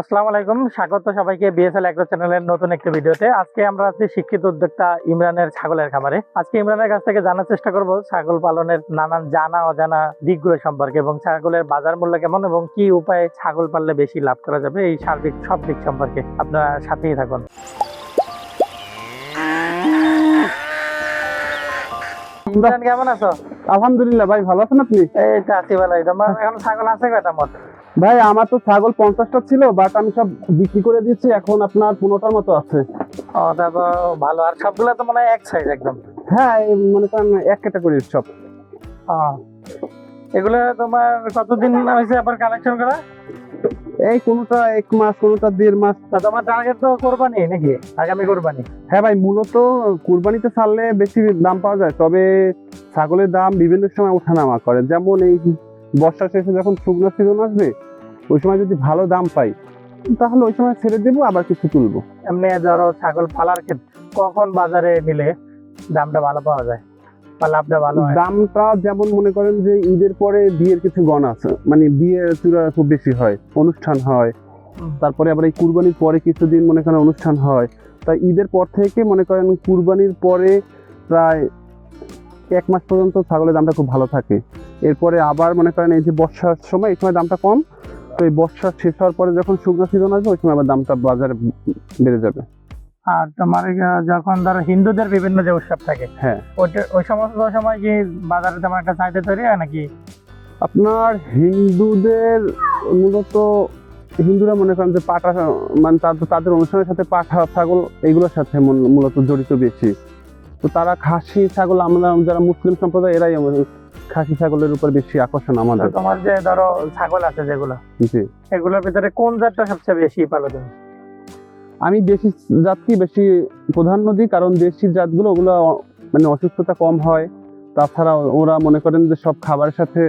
আসসালামু আলাইকুম। স্বাগত সবাইকে বিএসএল এগ্রো চ্যানেলের নতুন একটি ভিডিওতে। আজকে আমরা আছি শিক্ষিত উদ্যোক্তা ইমরানের ছাগলের খামারে। আজকে ইমরানের কাছ থেকে জানার চেষ্টা করব ছাগল পালনের নানান জানা অজানা দিকগুলো সম্পর্কে এবং ছাগলের বাজার মূল্য কেমন এবং কি উপায়ে ছাগল পাললে বেশি লাভ করা যাবে এই সার্বিক সব দিক সম্পর্কে আপনারা সাথেই থাকুন। ইমরান কেমন আছো? আলহামদুলিল্লাহ ভাই ভালো আছেন আপনি? এই তো আছি তোমার এখন ছাগল আছে কয়টা মোট? ভাই আমার তো ছাগল পঞ্চাশটা ছিল বাট আমি সব বিক্রি করে দিয়েছি এখন আপনার পনেরোটার মতো আছে। ভালো। আর সবগুলো তো মনে এক সাইজ একদম। হ্যাঁ মনে করেন এক ক্যাটাগরির সব। এগুলো তোমার কতদিন হয়েছে আবার কালেকশন করা? এই কোনোটা এক মাস কোনোটা দেড় মাস। তা তোমার টার্গেট তো কোরবানি নাকি? আগামী কোরবানি? হ্যাঁ ভাই মূলত কুরবানিতে ছাড়লে বেশি দাম পাওয়া যায় তবে ছাগলের দাম বিভিন্ন সময় ওঠানামা করে। যেমন এই বর্ষা শেষে যখন শুকনো সিজন আসবে ওই সময় যদি ভালো দাম পাই তাহলে ওই সময় ছেড়ে দেবো আবার কিছু তুলবো। এমনি ধরো ছাগল পালার ক্ষেত্রে কখন বাজারে নিলে দামটা ভালো পাওয়া যায়? বা লাভটা ভালো হয়? দামটা যেমন মনে করেন যে ঈদের পরে বিয়ের কিছু গণ আছে মানে বিয়ে চূড়া খুব বেশি হয় অনুষ্ঠান হয়। তারপরে আবার এই কুরবানির পরে কিছুদিন মনে করেন অনুষ্ঠান হয়। তাই ঈদের পর থেকে মনে করেন কুরবানির পরে প্রায় এক মাস পর্যন্ত ছাগলের দামটা খুব ভালো থাকে। এরপরে আবার মনে করেন এই যে বর্ষার সময় এই সময় দামটা কম। তো এই বর্ষা শেষ হওয়ার পরে যখন শুকনো সিজন আসবে ওই সময় আবার দামটা বাজারে বেড়ে যাবে। আর তোমার যখন ধরো হিন্দুদের বিভিন্ন যে উৎসব থাকে হ্যাঁ। ওইটা ওই সমস্ত সময় কি বাজারে তেমন একটা চাহিদা তৈরি হয় নাকি? আপনার হিন্দুদের মূলত হিন্দুরা মনে করেন যে পাঠা মানে তাদের অনুষ্ঠানের সাথে পাঠা ছাগল এগুলোর সাথে মূলত জড়িত বেশি। তো তারা খাসি ছাগল আমরা যারা মুসলিম সম্প্রদায় এরাই খাসি ছাগলের উপর বেশি আকর্ষণ আমাদের। তোমার যে ধরো ছাগল আছে যেগুলো জি। এগুলোর ভিতরে কোন জাতটা সবচেয়ে বেশি পালো তুমি আমি দেশি জাতকে বেশি প্রাধান্য দিই কারণ দেশি জাতগুলো ওগুলো মানে অসুস্থতা কম হয়। তাছাড়া ওরা মনে করেন যে সব খাবারের সাথে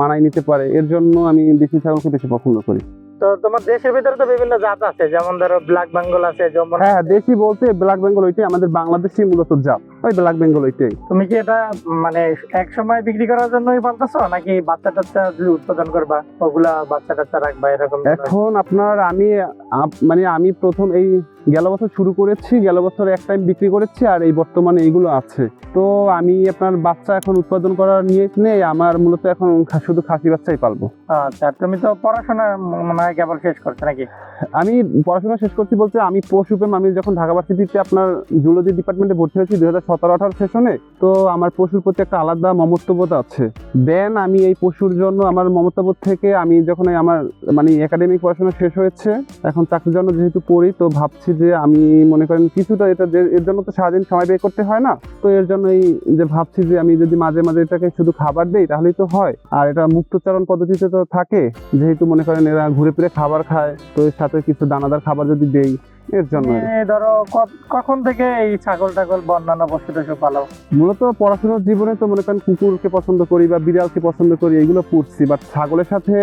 মানায় নিতে পারে। এর জন্য আমি দেশি ছাগলকে বেশি পছন্দ করি। তো তোমার দেশের ভিতরে তো বিভিন্ন জাত আছে যেমন ধরো ব্ল্যাক বেঙ্গল আছে যেমন হ্যাঁ দেশি বলতে ব্ল্যাক বেঙ্গল ওইটাই আমাদের বাংলাদেশি মূলত জাত। ওই ব্ল্যাক বেঙ্গল ওইটাই তুমি কি এটা মানে এক সময় বিক্রি করার জন্যই পালতেছো নাকি বাচ্চা টাচ্চা যদি উৎপাদন করবা ওগুলা বাচ্চা টাচ্চা রাখবা এরকম? এখন আপনার আমি মানে আমি প্রথম এই গেল বছর শুরু করেছি গেল বছর এক টাইম বিক্রি করেছি আর এই বর্তমানে এইগুলো আছে। তো আমি আপনার বাচ্চা এখন উৎপাদন করার নিয়ে নেই আমার মূলত এখন শুধু খাসি বাচ্চাই পালবো। আচ্ছা তুমি তো পড়াশোনা মনে হয় কেবল শেষ করছ নাকি? আমি পড়াশোনা শেষ করছি বলতে আমি পশুপেম আমি যখন ঢাকা ভার্সিটিতে আপনার জুলজি ডিপার্টমেন্টে ভর্তি হয়েছি দুই হাজার সতেরো আঠারো সেশনে তো আমার পশুর প্রতি একটা আলাদা মমত্ববোধ আছে। দেন আমি এই পশুর জন্য আমার মমত্ববোধ থেকে আমি যখন আমার মানে একাডেমিক পড়াশোনা শেষ হয়েছে এখন চাকরির জন্য যেহেতু পড়ি, তো ভাবছি যে আমি মনে করেন কিছুটা এটা যে- এর জন্য তো সারাদিন সময় বের করতে হয় না, তো এর জন্য এই যে ভাবছি যে আমি যদি মাঝে মাঝে এটাকে শুধু খাবার দেই তাহলেই তো হয়। আর এটা মুক্তচারণ পদ্ধতিতে তো থাকে, যেহেতু মনে করেন এরা ঘুরে ফিরে খাবার খায়, তো এর সাথে কিছু দানাদার খাবার যদি দেই এর জন্য। ধরো কখন থেকে এই ছাগল টাগল বা অন্যান্য পশু টশু পালো মূলত পড়াশোনার জীবনে তো মনে করেন কুকুরকে পছন্দ করি বা বিড়ালকে পছন্দ করি এগুলো পড়ছি বাট ছাগলের সাথে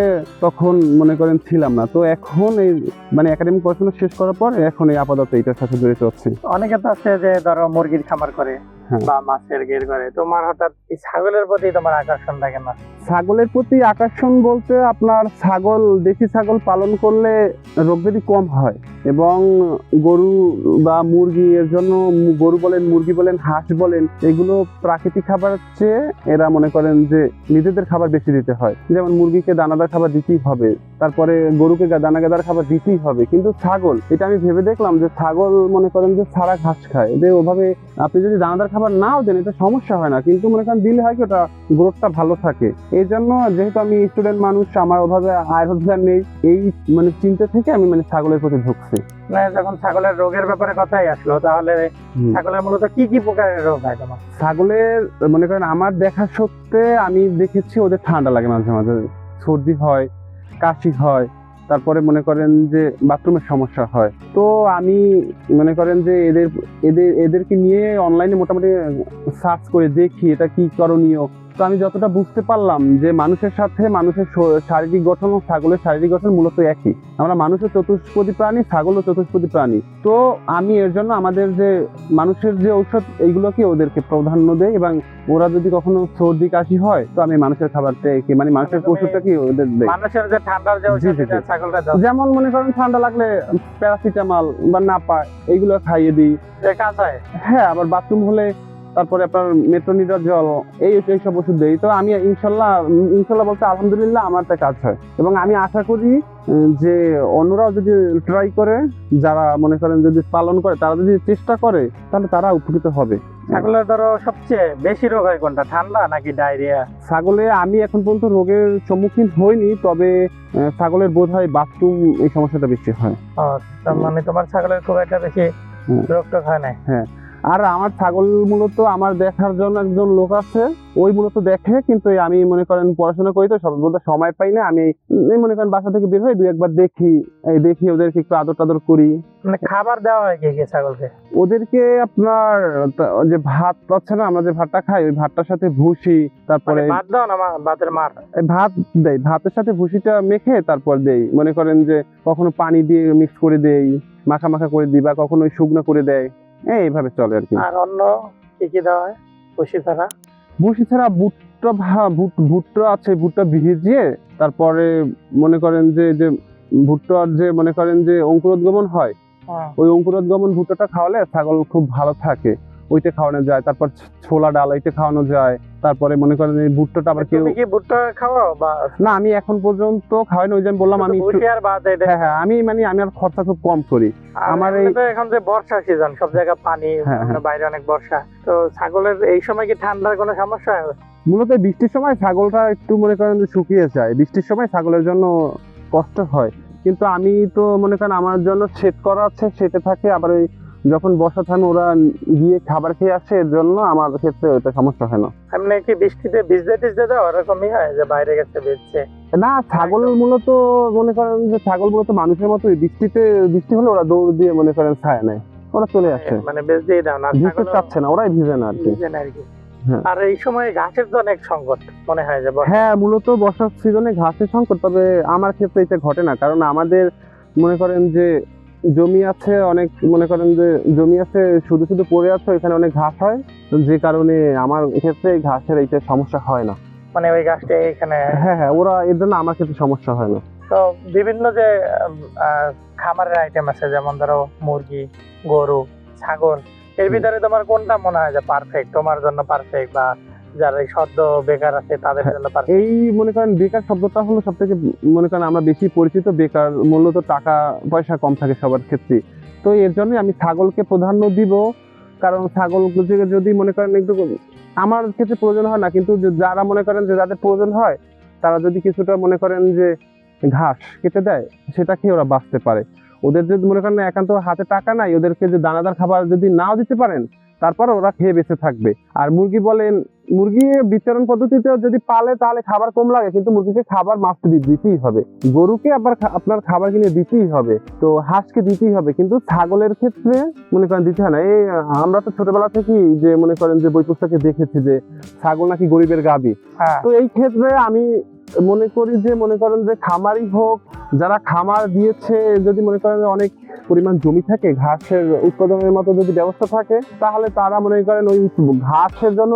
তখন মনে করেন ছিলাম না। তো এখন এই মানে একাডেমিক পড়াশোনা শেষ করার পর এখন এই আপাতত এইটার সাথে জড়িত হচ্ছে। অনেকে তো আছে যে ধরো মুরগির খামার করে হ্যাঁ। বা মাছের গের করে। তোমার হঠাৎ এই ছাগলের প্রতি তোমার আকর্ষণ থাকে না? ছাগলের প্রতি আকর্ষণ বলতে আপনার ছাগল, দেশি ছাগল পালন করলে রোগ ব্যাধি কম হয় এবং গরু বা মুরগি, এর জন্য গরু বলেন, মুরগি বলেন, হাঁস বলেন, এগুলো প্রাকৃতিক খাবার চেয়ে এরা মনে করেন যে নিজেদের খাবার বেশি দিতে হয়। যেমন মুরগিকে দানাদার খাবার দিতেই হবে, তারপরে গরুকে দানা গাদার খাবার দিতেই হবে। কিন্তু ছাগল, এটা আমি ভেবে দেখলাম যে ছাগল মনে করেন যে সারা ঘাস খায়। এদের ওভাবে আপনি যদি দানাদার খাবার নাও দেন, এটা সমস্যা হয় না। কিন্তু মনে করেন দিলে হয় কি, ওটা গ্রোথটা ভালো থাকে। এই জন্য যেহেতু আমি স্টুডেন্ট মানুষ আমার ওভাবে আয় রোজগার নেই এই মানে চিন্তা থেকে আমি মানে ছাগলের প্রতি ঢুকছি। যখন ছাগলের রোগের ব্যাপারে কথাই আসলো তাহলে ছাগলের মূলত কি কি প্রকারের রোগ হয় তোমার? ছাগলের মনে করেন আমার দেখা সত্ত্বে আমি দেখেছি ওদের ঠান্ডা লাগে মাঝে মাঝে। সর্দি হয় কাশি হয় তারপরে মনে করেন যে বাথরুমের সমস্যা হয়। তো আমি মনে করেন যে এদের এদের এদেরকে নিয়ে অনলাইনে মোটামুটি সার্চ করে দেখি এটা কি করণীয়। তো আমি যতটা বুঝতে পারলাম যে মানুষের সাথে মানুষের শারীরিক গঠন ও ছাগলের শারীরিক গঠন মূলত একই। আমরা মানুষের চতুষ্পদী প্রাণী ছাগলও চতুষ্পদী প্রাণী। তো আমি এর জন্য আমাদের যে মানুষের যে ঔষধ এইগুলোকে ওদেরকে প্রাধান্য দেয় এবং ওরা যদি কখনো সর্দি কাশি হয় তো আমি মানুষের খাবারটাকে মানে মানুষের মানে কি ওদের দেই। মানুষের যে। ছাগলটা যেমন মনে করেন ঠান্ডা লাগলে প্যারাসিটামল বা নাপা এইগুলো খাইয়ে দিই। হ্যাঁ আবার বাথরুম হলে তারপরে আপনার মেট্রোনিডার জল এই এইসব ওষুধ দেই। তো আমি ইনশাল্লাহ ইনশাল্লাহ বলতে আলহামদুলিল্লাহ আমার তা কাজ হয়। এবং আমি আশা করি যে অন্যরাও যদি ট্রাই করে যারা মনে করেন যদি পালন করে তারা যদি চেষ্টা করে তাহলে তারা উপকৃত হবে। ছাগলের ধরো সবচেয়ে বেশি রোগ হয় কোনটা ঠান্ডা নাকি ডায়রিয়া? ছাগলে আমি এখন পর্যন্ত রোগের সম্মুখীন হইনি তবে ছাগলের বোধ হয় বাথরুম এই সমস্যাটা বেশি হয়। মানে তোমার ছাগলের খুব একটা বেশি হুম। রোগ টোগ হয়। না আর আমার ছাগল মূলত আমার দেখার জন্য একজন লোক আছে। ওই মূলত দেখে কিন্তু আমি মনে করেন পড়াশোনা করি তো সব সময় পাই না। আমি মনে করেন বাসা থেকে বের হই দুই একবার দেখি এই দেখি ওদেরকে একটু আদর টাদর করি। মানে খাবার দেওয়া হয় কি কি ছাগলকে? ওদেরকে আপনার যে ভাত আছে না আমরা যে ভাতটা খাই ওই ভাতটার সাথে ভুসি তারপরে মানে ভাত দাও না ভাতের মার? ভাত দেই ভাতের সাথে ভুসিটা মেখে তারপর দেই। মনে করেন যে কখনো পানি দিয়ে মিক্স করে দেই মাখা মাখা করে দিই বা কখনো শুকনো করে দেয়। এইভাবে চলে আর কি। আর অন্য কি কি দেওয়া হয়? খুশি ছাড়া বসি ছাড়া ভুট্টা ভুট্টা আছে ভুট্টা ভিজিয়ে তারপরে মনে করেন যে যে ভুট্টার যে মনে করেন যে অঙ্কুরোদ্গমন হয়। ওই অঙ্কুরোদ্গমন ভুট্টাটা খাওয়ালে ছাগল খুব ভালো থাকে। ওইটা খাওয়ানো যায় তারপর ছোলা ডাল ওইটা খাওয়ানো যায় তারপরে মনে করেন এই ভুট্টাটা আবার কেউ কি ভুট্টা বা না আমি এখন পর্যন্ত খাওয়াই ওই যে আমি বললাম আমি হ্যাঁ হ্যাঁ আমি মানে আমি আর খরচা খুব কম করি। আমার এই- এখন যে বর্ষা সিজন সব জায়গায় পানি হ্যাঁ, মানে বাইরে অনেক বর্ষা। তো ছাগলের এই সময় কি ঠান্ডার কোনো সমস্যা? হয় মূলত বৃষ্টির সময় ছাগলটা একটু মনে করেন যে শুকিয়ে যায়। বৃষ্টির সময় ছাগলের জন্য কষ্ট হয়। কিন্তু আমি তো মনে করেন আমার জন্য সেট করা আছে সেটে থাকে আবার ওই যখন বর্ষা থামে ওরা গিয়ে খাবার খেয়ে আসে এর জন্য আমার ক্ষেত্রে ওইটা সমস্যা হয় না। এমনি কি বৃষ্টিতে ভিজতে টিজতে দাও এরকমই হয় যে বাইরে গেছে ভিজছে। না ছাগল মূলত মনে করেন যে ছাগল মূলত মানুষের মতোই বৃষ্টিতে বৃষ্টি হলে ওরা দৌড় দিয়ে মনে করেন ছায়া নেয় ওরা চলে আসে। মানে বেশ দিয়ে দাও না আর ভিজতে চাচ্ছে না ওরাই ভিজে না আর কি। না আর হ্যাঁ। এই সময় ঘাসের তো অনেক সংকট মনে হয় যে হ্যাঁ মূলত বর্ষার সিজনে ঘাসের সংকট তবে আমার ক্ষেত্রে এটা ঘটে না কারণ আমাদের মনে করেন যে জমি আছে অনেক মনে করেন যে জমি আছে শুধু শুধু পড়ে আছে এখানে অনেক ঘাস হয়। যে কারণে আমার ক্ষেত্রে ঘাসের এইটা সমস্যা হয় না। মানে ওই ঘাসটা এখানে হ্যাঁ হ্যাঁ ওরা এর জন্য আমার ক্ষেত্রে সমস্যা হয় না। তো বিভিন্ন যে খামারের আইটেম আছে যেমন ধরো মুরগি গরু ছাগল এর ভিতরে তোমার কোনটা মনে হয় যে পারফেক্ট তোমার জন্য পারফেক্ট বা যারা সদ্য বেকার আছে তাদের হ্যাঁ, জন্য পারফেক্ট। এই মনে করেন বেকার শব্দটা হলো সব থেকে মনে করেন আমরা বেশি পরিচিত বেকার মূলত টাকা পয়সা কম থাকে সবার ক্ষেত্রে। তো এর জন্যই আমি ছাগলকে প্রাধান্য দিব কারণ ছাগল যদি মনে করেন একটু আমার ক্ষেত্রে প্রয়োজন হয় না কিন্তু যারা মনে করেন যে যাদের প্রয়োজন হয় তারা যদি কিছুটা মনে করেন যে ঘাস কেটে দেয় সেটা খেয়ে ওরা বাঁচতে পারে। ওদের যদি মনে করেন একান্ত হাতে টাকা নাই ওদেরকে যে দানাদার খাবার যদি নাও দিতে পারেন তারপর ওরা খেয়ে বেঁচে থাকবে। আর মুরগি বলেন মুরগি বিতরণ পদ্ধতিতে যদি পালে তাহলে খাবার কম লাগে কিন্তু মুরগিকে খাবার মাস্ট দিতেই হবে। গরুকে আবার আপনার খাবার কিনে দিতেই হবে। তো হাঁসকে দিতেই হবে। কিন্তু ছাগলের ক্ষেত্রে মনে করেন দিতে হয় না। এই আমরা তো ছোটবেলা থেকেই যে মনে করেন যে বই পুস্তকে দেখেছি যে ছাগল নাকি গরিবের গাবি। হ্যাঁ। তো এই ক্ষেত্রে আমি মনে করি যে মনে করেন যে খামারই হোক যারা খামার দিয়েছে যদি মনে করেন অনেক পরিমাণ জমি থাকে ঘাসের উৎপাদনের মতো যদি ব্যবস্থা থাকে তাহলে তারা মনে করেন ওই ঘাসের জন্য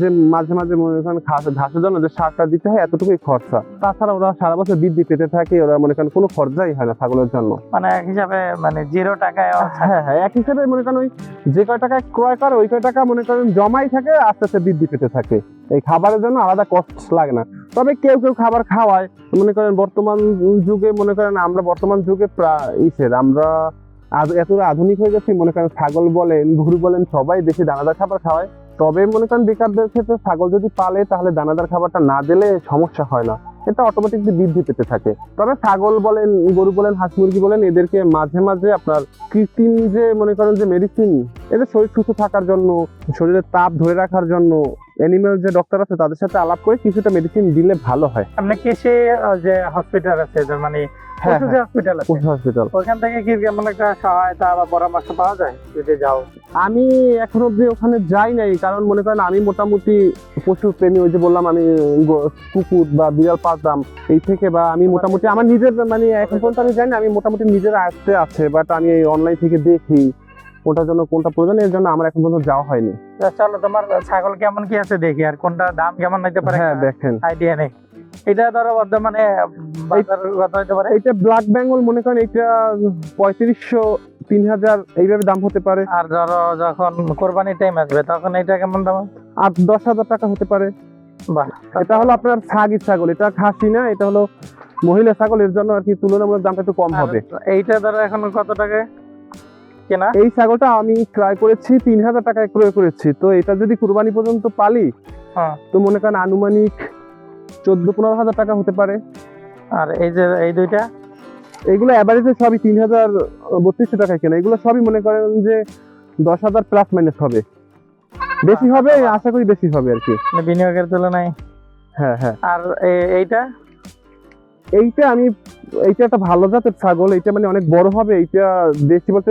যে মাঝে মাঝে মনে করেন ঘাস ঘাসের জন্য যে সারটা দিতে হয় এতটুকুই খরচা। তাছাড়া ওরা সারা বছর বৃদ্ধি পেতে থাকে ওরা মনে করেন কোনো খরচাই হয় না ছাগলের জন্য। মানে এক হিসাবে মানে জিরো টাকায় হ্যাঁ হ্যাঁ এক হিসাবে মনে করেন ওই যে কয় টাকায় ক্রয় করে ওই কয় টাকা মনে করেন জমাই থাকে আস্তে আস্তে বৃদ্ধি পেতে থাকে। এই খাবারের জন্য আলাদা কষ্ট লাগে না। তবে কেউ কেউ খাবার খাওয়ায়। মনে করেন বর্তমান যুগে, মনে করেন আমরা বর্তমান যুগে প্রায় ইসের, আমরা এতটা আধুনিক হয়ে গেছি, মনে করেন ছাগল বলেন, গরু বলেন, সবাই বেশি দানাদার খাবার খাওয়ায়। তবে মনে করেন বেকারদের ক্ষেত্রে ছাগল যদি পালে, তাহলে দানাদার খাবারটা না দিলে সমস্যা হয় না। এটা অটোমেটিকলি বৃদ্ধি পেতে থাকে। তবে ছাগল বলেন, গরু বলেন, হাঁস মুরগি বলেন, এদেরকে মাঝে মাঝে আপনার কৃত্রিম যে, মনে করেন যে মেডিসিন এদের শরীর সুস্থ থাকার জন্য, শরীরের তাপ ধরে রাখার জন্য অ্যানিমেল যে ডক্টর আছে তাদের সাথে আলাপ করে কিছুটা মেডিসিন দিলে ভালো হয়। আপনি কৃষি আহ, যে হসপিটাল আছে মানে হ্যাঁ পশু যে হসপিটাল আছে? হসপিটাল ওখান থেকে কি কেমন একটা সহায়তা বা পরামর্শ পাওয়া যায় যদি যাও? আমি এখন অব্দি ওখানে যাই নাই কারণ মনে করেন আমি মোটামুটি পশু প্রেমী ওই যে বললাম আমি কুকুর বা বিড়াল পালতাম এই থেকে বা আমি মোটামুটি আমার নিজের মানে এখন পর্যন্ত আমি জানি আমি মোটামুটি নিজের আয়ত্তে আছে বাট আমি অনলাইন থেকে দেখি। কোনটার জন্য কোনটা প্রয়োজন এর জন্য আমার এখন পর্যন্ত যাওয়া হয়নি। চলো তোমার ছাগল কেমন কি আছে দেখি আর কোনটা দাম কেমন হইতে পারে? হ্যাঁ দেখেন। আইডিয়া নেই। এটা ধরো বর্তমানে এইটা ব্ল্যাক বেঙ্গল মনে করেন এটা পঁয়ত্রিশশো তিন হাজার এইভাবে দাম হতে পারে। আর ধরো যখন কোরবানি টাইম আসবে তখন এটা কেমন দাম? আর দশ হাজার টাকা হতে পারে। বাহ। এটা হলো আপনার ছাগি ছাগল এটা খাসি না এটা হলো মহিলা ছাগল এর জন্য আর কি তুলনামূলক দামটা একটু কম হবে। এইটা ধরো এখন কত টাকা? কেনা? এই ছাগলটা আমি ক্রয় করেছি তিন হাজার টাকায় ক্রয় করেছি। তো এটা যদি কুরবানি পর্যন্ত পালি হ্যাঁ। তো মনে করেন আনুমানিক চোদ্দ পনেরো হাজার টাকা হতে পারে। আর এই যে এই দুইটা? এগুলো অ্যাভারেজে সবই তিন হাজার বত্রিশশো টাকায় কেনা। এগুলো সবই মনে করেন যে দশ হাজার প্লাস মাইনাস হবে। বেশি হবে আশা করি বেশি হবে আর কি। মানে বিনিয়োগের তুলনায়। হ্যাঁ হ্যাঁ। আর এইটা? এইটা আমি এইটা একটা ভালো জাতের ছাগল এইটা মানে অনেক বড় হবে এইটা দেশি বলতে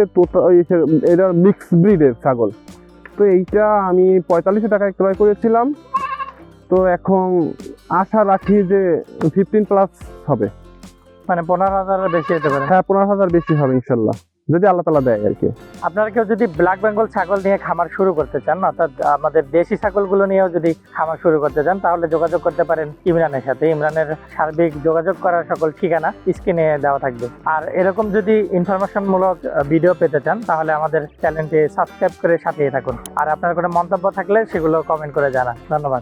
এটা মিক্স ব্রিডের ছাগল। তো এইটা আমি পঁয়তাল্লিশশো টাকায় ক্রয় করেছিলাম। তো এখন আশা রাখি যে ফিফটিন প্লাস হবে। মানে পনেরো হাজারের বেশি হতে পারে। হ্যাঁ পনেরো হাজার বেশি হবে ইনশাল্লাহ। যদি আল্লাহ তালা দেয় আর কি। আপনারা কেউ যদি ব্ল্যাক বেঙ্গল ছাগল নিয়ে খামার শুরু করতে চান, অর্থাৎ আমাদের দেশি ছাগলগুলো নিয়েও যদি খামার শুরু করতে চান, তাহলে যোগাযোগ করতে পারেন ইমরানের সাথে। ইমরানের সার্বিক যোগাযোগ করার সকল ঠিকানা স্ক্রিনে দেওয়া থাকবে। আর এরকম যদি ইনফরমেশন মূলক ভিডিও পেতে চান, তাহলে আমাদের চ্যানেলটি সাবস্ক্রাইব করে সাথেই থাকুন। আর আপনার কোনো মন্তব্য থাকলে সেগুলো কমেন্ট করে জানান। ধন্যবাদ।